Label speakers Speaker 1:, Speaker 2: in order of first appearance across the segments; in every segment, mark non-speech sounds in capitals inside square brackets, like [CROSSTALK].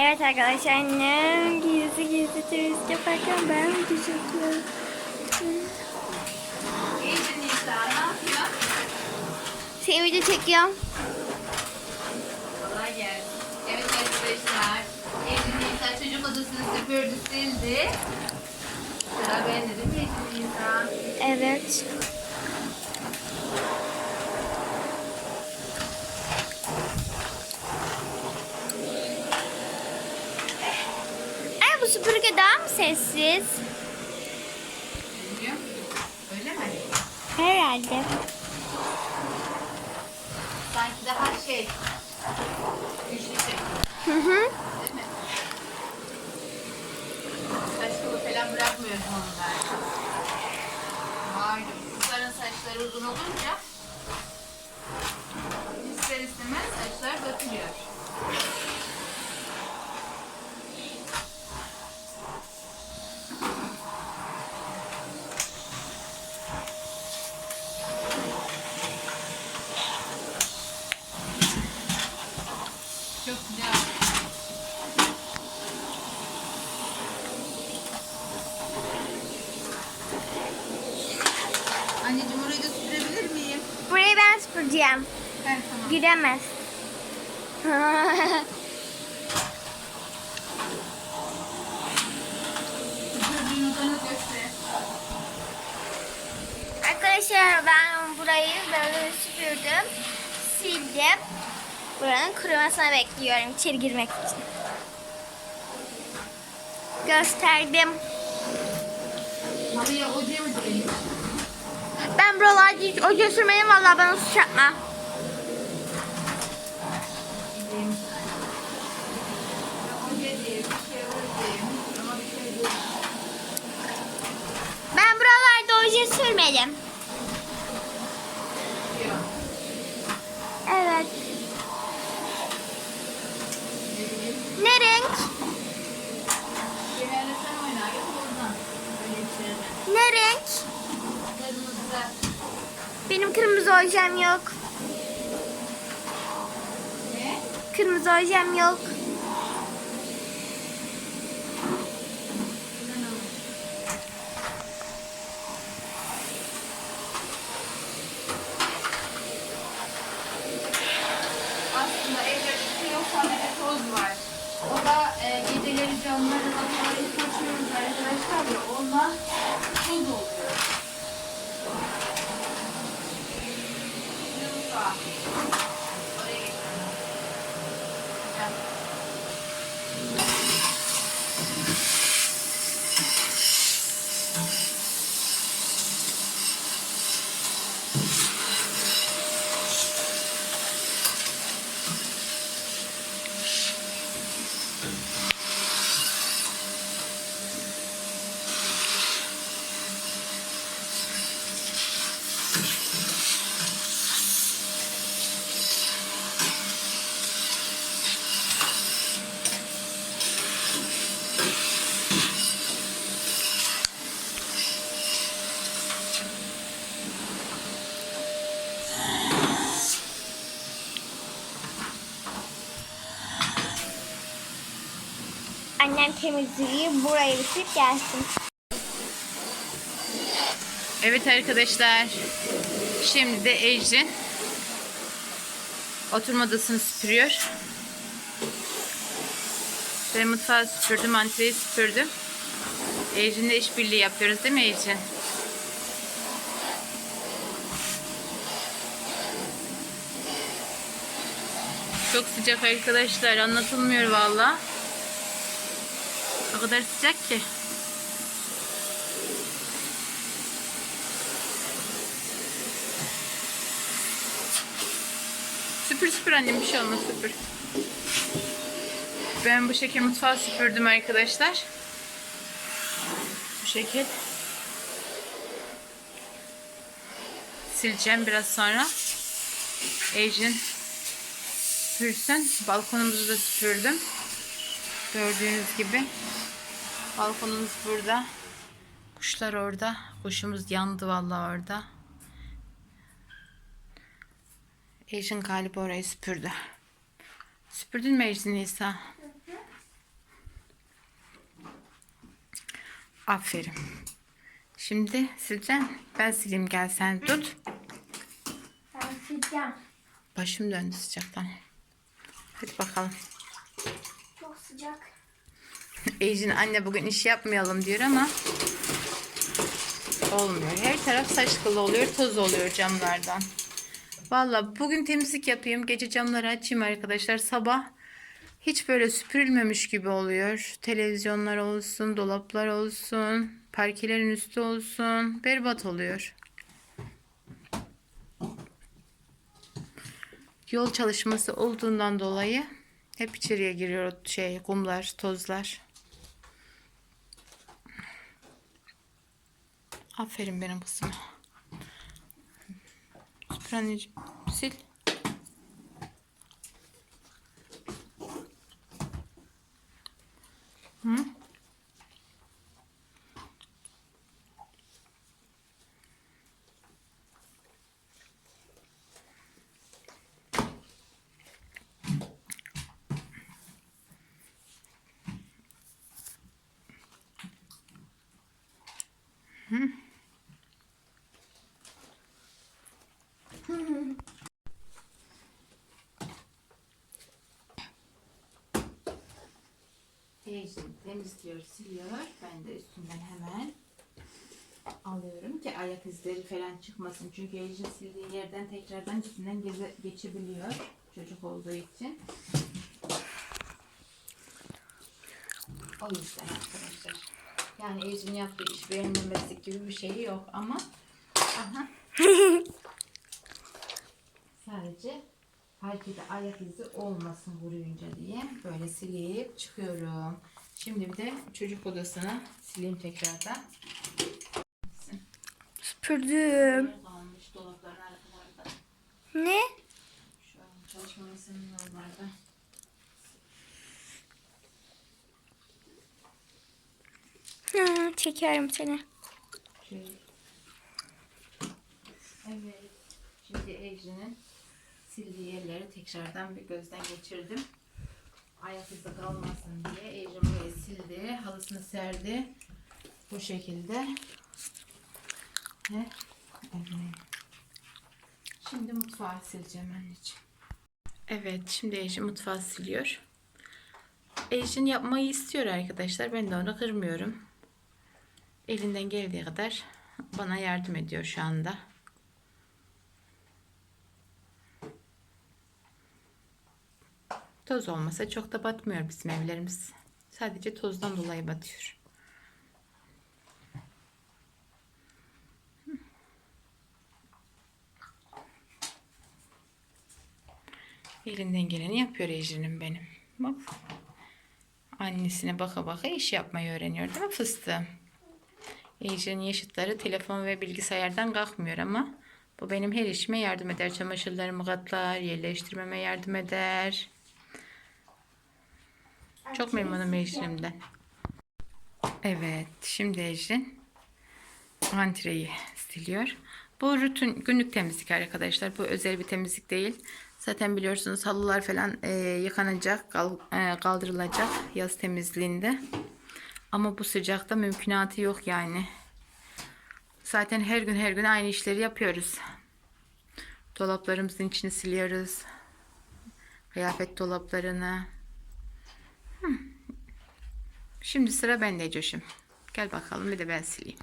Speaker 1: Evet arkadaşlar annem gizli gizli turist yaparken ben
Speaker 2: yapıyor?
Speaker 1: Seni video çekiyorum.
Speaker 2: Kolay gelsin. Evet arkadaşlar. Evli Nisa çocuk odasını süpürdü sildi. Sıra bende değil mi Evli Nisa?
Speaker 1: Evet. Süpürge daha mı sessiz?
Speaker 2: Bilmiyorum. Öyle mi?
Speaker 1: Herhalde.
Speaker 2: Sanki daha şey. Güçlü.
Speaker 1: Hı hı.
Speaker 2: Değil mi? Falan bırakmıyoruz onlar. Malum kızların saçları uzun olunca ister istemez saçlar dökülüyor. Çok güzel. Anneciğim orayı da sürebilir miyim?
Speaker 1: Burayı ben
Speaker 2: Ben tamam.
Speaker 1: Giremez. Arkadaşlar ben burayı böyle süpürdüm. Sildim. Buranın kurumasını bekliyorum içeri girmek için. Gösterdim.
Speaker 2: Direlim?
Speaker 1: Ben buralarda hiç oje sürmedim vallahi bana suç yapma.
Speaker 2: Gideyim. Oca diye bir şey oradayım. Ama bir şey değil.
Speaker 1: Ben buralarda oje sürmedim. Evet.
Speaker 2: Ne
Speaker 1: renk? Ne renk?
Speaker 2: Kırmızı.
Speaker 1: Benim kırmızı ojem yok.
Speaker 2: Ne?
Speaker 1: Kırmızı ojem yok.
Speaker 2: Buradan alın. Aslında evde bir şey yok sadece toz var. O da e, geceleri camları kapıları açıyoruz arkadaşlar ya ondan toz oluyor.
Speaker 1: Temizliği burayı bitirip gelsin.
Speaker 2: Evet arkadaşlar. Şimdi de Ecrin oturma odasını süpürüyor. Ben mutfağı süpürdüm, antreyi süpürdüm. Ecrin'le işbirliği yapıyoruz değil mi Ecrin? Çok sıcak arkadaşlar. Anlatılmıyor valla. O kadar sıcak ki. Süpür süpür annem bir şey olmaz süpür. Ben bu şekil mutfağı süpürdüm arkadaşlar. Bu şekil. Sileceğim biraz sonra. Ejin süpürsün. Balkonumuzu da süpürdüm. Gördüğünüz gibi balkonumuz burada. Kuşlar orada. Kuşumuz yandı vallahi orada. Ejin galiba orayı süpürdü. Süpürdün mü Ejin Nisa? Aferin. Şimdi sileceğim. Ben sileyim gel sen tut.
Speaker 1: Ben sileceğim.
Speaker 2: Başım döndü sıcaktan. Hadi bakalım.
Speaker 1: Sıcak.
Speaker 2: Ejin anne bugün iş yapmayalım diyor ama olmuyor. Her taraf saç kılı oluyor, toz oluyor camlardan. Valla bugün temizlik yapayım. Gece camları açayım arkadaşlar. Sabah hiç böyle süpürülmemiş gibi oluyor. Televizyonlar olsun, dolaplar olsun, parkelerin üstü olsun. Berbat oluyor. Yol çalışması olduğundan dolayı hep içeriye giriyor şey, kumlar, tozlar. Aferin benim kızıma. Süpür anneciğim. Sil. Hı? Teyzem temizliyor, siliyor. Ben de üstünden hemen alıyorum ki ayak izleri falan çıkmasın. Çünkü Ejin sildiği yerden tekrardan üstünden geze, geçebiliyor. Çocuk olduğu için. O yüzden arkadaşlar. Yani Ejin yaptığı iş beğenilmesi gibi bir şey yok ama aha. [LAUGHS] Sadece Herkese ayak izi olmasın vuruyunca diye böyle silip çıkıyorum. Şimdi bir de çocuk odasını sileyim tekrardan.
Speaker 1: Süpürdüm. Ne?
Speaker 2: Şu an çalışma masamın oralarda.
Speaker 1: Hı, çekerim seni.
Speaker 2: Şöyle. Evet. Şimdi Ejrin'in sildiği yerleri tekrardan bir gözden geçirdim. Ayak izi kalmasın diye Ejrin burayı sildi. Halısını serdi. Bu şekilde. Şimdi mutfağı sileceğim anneciğim. Evet şimdi Ejrin mutfağı siliyor. Ejrin yapmayı istiyor arkadaşlar. Ben de onu kırmıyorum. Elinden geldiği kadar bana yardım ediyor şu anda. Toz olmasa çok da batmıyor bizim evlerimiz. Sadece tozdan dolayı batıyor. Elinden geleni yapıyor Ecrin'im benim. Bak. Annesine baka baka iş yapmayı öğreniyor değil mi fıstığım? Ecrin'in yaşıtları telefon ve bilgisayardan kalkmıyor ama bu benim her işime yardım eder. Çamaşırlarımı katlar, yerleştirmeme yardım eder. Çok memnunum Ecrin'imden. Evet, şimdi Ecrin antreyi siliyor. Bu rutin günlük temizlik arkadaşlar. Bu özel bir temizlik değil. Zaten biliyorsunuz halılar falan e, yıkanacak, kal- e, kaldırılacak yaz temizliğinde. Ama bu sıcakta mümkünatı yok yani. Zaten her gün her gün aynı işleri yapıyoruz. Dolaplarımızın içini siliyoruz. Kıyafet dolaplarını. Şimdi sıra bende Coş'um. Gel bakalım bir de ben sileyim.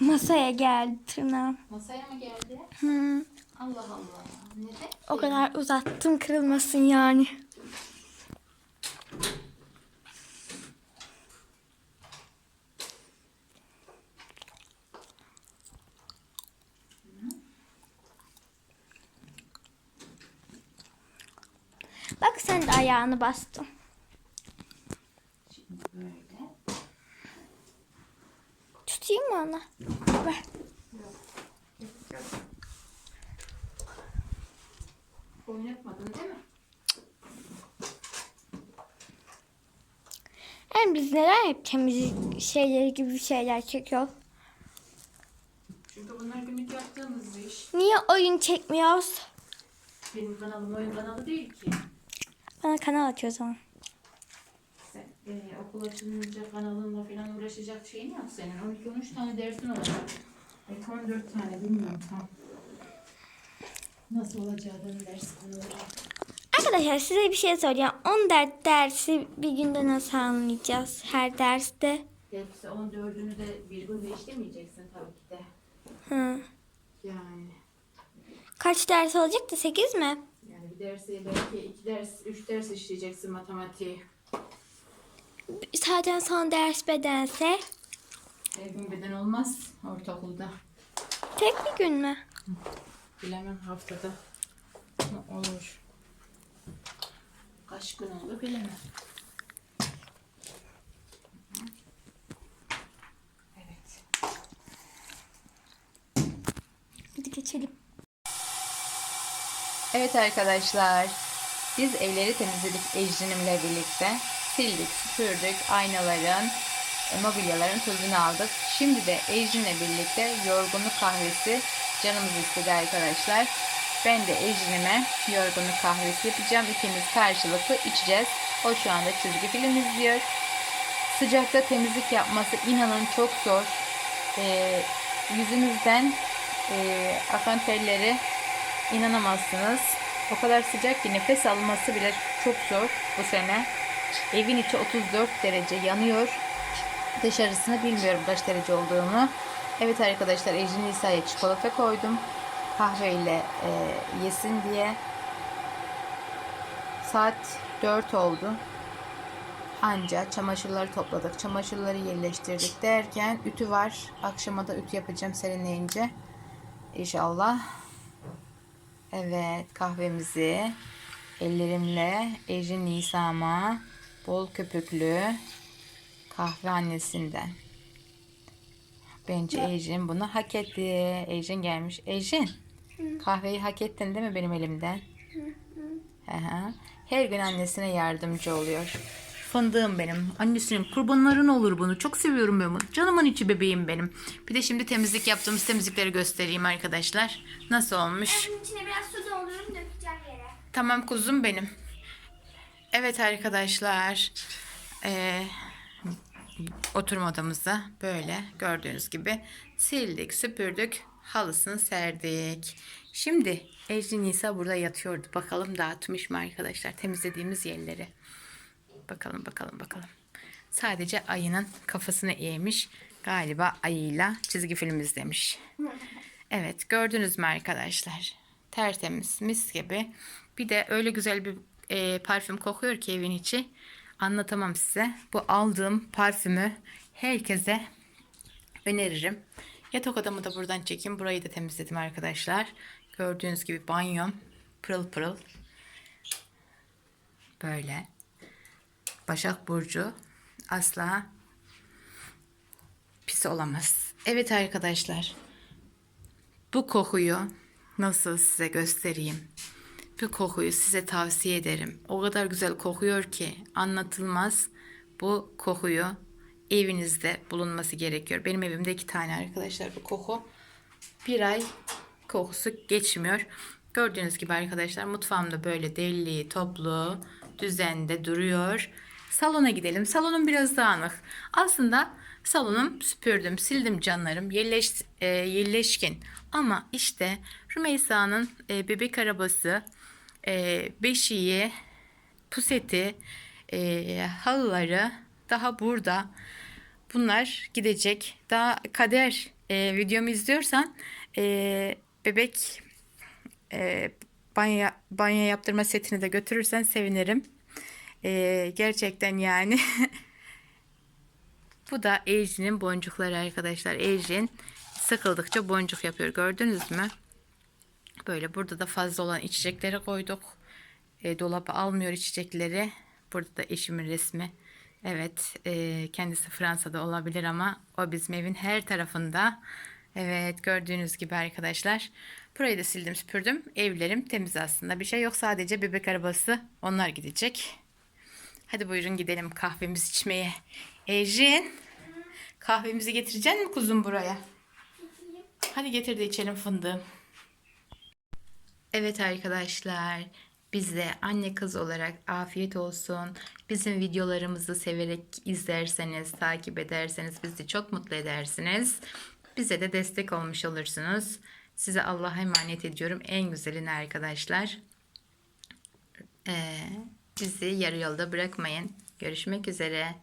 Speaker 1: Masaya geldi tırnağım.
Speaker 2: Masaya mı geldi?
Speaker 1: Hı,
Speaker 2: Allah Allah. Neden?
Speaker 1: o kadar uzattım kırılmasın yani. Bak sen de ayağını bastın.
Speaker 2: Böyle.
Speaker 1: Tutayım mı onu? Ver.
Speaker 2: Oynatmadın değil mi?
Speaker 1: Yani biz neden hep temizlik şeyleri gibi şeyler çekiyor?
Speaker 2: Çünkü bunlar günlük yaptığımız iş.
Speaker 1: Niye oyun çekmiyoruz?
Speaker 2: Benim kanalım oyun kanalı değil ki.
Speaker 1: Bana kanal atıyor o zaman.
Speaker 3: E, okul açılınca kanalınla falan uğraşacak şeyin yok senin. 12-13 tane dersin olacak. Belki 14 tane bilmiyorum tam. Nasıl olacağını ders konuları.
Speaker 1: Arkadaşlar size bir şey soracağım. 14 dersi bir günde nasıl anlayacağız her derste?
Speaker 3: Hepsi 14'ünü de bir günde işlemeyeceksin tabii ki de.
Speaker 1: Hı.
Speaker 3: Yani.
Speaker 1: Kaç ders olacak da 8 mi?
Speaker 3: Yani bir dersi belki iki ders, üç ders işleyeceksin matematiği.
Speaker 1: Zaten son ders bedense
Speaker 3: gün beden olmaz ortaokulda.
Speaker 1: tek bir gün mü?
Speaker 3: Bilemem haftada olur. Kaç gün olur bilemem. Evet.
Speaker 1: Hadi geçelim.
Speaker 2: Evet arkadaşlar. Biz evleri temizledik Ecrin'imle birlikte. Sildik, süpürdük. Aynaların, e, mobilyaların tozunu aldık. Şimdi de Ecrin'le birlikte yorgunluk kahvesi canımız istedi arkadaşlar. Ben de Ecrin'ime yorgunluk kahvesi yapacağım. İkimiz karşılıklı içeceğiz. O şu anda çizgi film izliyor. Sıcakta temizlik yapması inanın çok zor. Ee, yüzümüzden e, akan telleri inanamazsınız. O kadar sıcak ki nefes alması bile çok zor bu sene. Evin içi 34 derece yanıyor. Dışarısını bilmiyorum kaç derece olduğunu. Evet arkadaşlar Ecrin Nisa'ya çikolata koydum. Kahveyle e, yesin diye. Saat 4 oldu. Anca çamaşırları topladık. Çamaşırları yerleştirdik derken ütü var. Akşama da ütü yapacağım serinleyince. İnşallah. Evet kahvemizi ellerimle Ecrin Nisa'ma bol köpüklü kahve annesinden. Bence Ecrin bunu hak etti. Ecrin gelmiş. Ecrin kahveyi hak ettin değil mi benim elimden? Her gün annesine yardımcı oluyor. Fındığım benim. Annesinin kurbanların olur bunu. Çok seviyorum ben bunu. Canımın içi bebeğim benim. Bir de şimdi temizlik yaptığımız temizlikleri göstereyim arkadaşlar. Nasıl olmuş?
Speaker 1: Bunun içine biraz su doldururum dökeceğim yere.
Speaker 2: Tamam kuzum benim. Evet arkadaşlar. Eee oturma odamızda böyle gördüğünüz gibi sildik, süpürdük, halısını serdik. Şimdi Ecrin Nisa burada yatıyordu. Bakalım dağıtmış mı arkadaşlar temizlediğimiz yerleri. Bakalım bakalım bakalım. Sadece ayının kafasını eğmiş. Galiba ayıyla çizgi film izlemiş. Evet gördünüz mü arkadaşlar? Tertemiz mis gibi. Bir de öyle güzel bir e, parfüm kokuyor ki evin içi. Anlatamam size. Bu aldığım parfümü herkese öneririm. Yatak odamı da buradan çekeyim. Burayı da temizledim arkadaşlar. Gördüğünüz gibi banyom pırıl pırıl. Böyle. Başak Burcu asla pis olamaz. Evet arkadaşlar. Bu kokuyu nasıl size göstereyim? Bu kokuyu size tavsiye ederim. O kadar güzel kokuyor ki anlatılmaz. Bu kokuyu evinizde bulunması gerekiyor. Benim evimde iki tane arkadaşlar bu koku. Bir ay kokusu geçmiyor. Gördüğünüz gibi arkadaşlar mutfağımda böyle deli, toplu, düzende duruyor. Salona gidelim. Salonum biraz dağınık. Aslında salonum süpürdüm, sildim canlarım. Yerleş, e, yerleşkin. Ama işte Rümeysa'nın e, bebek arabası, e, beşiği, puseti, e, halıları daha burada. Bunlar gidecek. Daha kader e, videomu izliyorsan e, bebek e, banyo, banyo yaptırma setini de götürürsen sevinirim. E, gerçekten yani. [LAUGHS] Bu da Ejrin'in boncukları arkadaşlar. Ejrin sıkıldıkça boncuk yapıyor. Gördünüz mü? Böyle burada da fazla olan içecekleri koyduk. E, dolaba almıyor içecekleri. Burada da eşimin resmi. Evet, e, kendisi Fransa'da olabilir ama o bizim evin her tarafında. Evet, gördüğünüz gibi arkadaşlar. Burayı da sildim, süpürdüm. Evlerim temiz aslında. Bir şey yok, sadece bebek arabası. Onlar gidecek. Hadi buyurun gidelim kahvemizi içmeye. Ejin, kahvemizi getirecek mi kuzum buraya? Hadi getir de içelim fındığım. Evet arkadaşlar. Bize anne kız olarak afiyet olsun. Bizim videolarımızı severek izlerseniz, takip ederseniz bizi çok mutlu edersiniz. Bize de destek olmuş olursunuz. Size Allah'a emanet ediyorum. En güzelini arkadaşlar. Ee, bizi yarı yolda bırakmayın. Görüşmek üzere.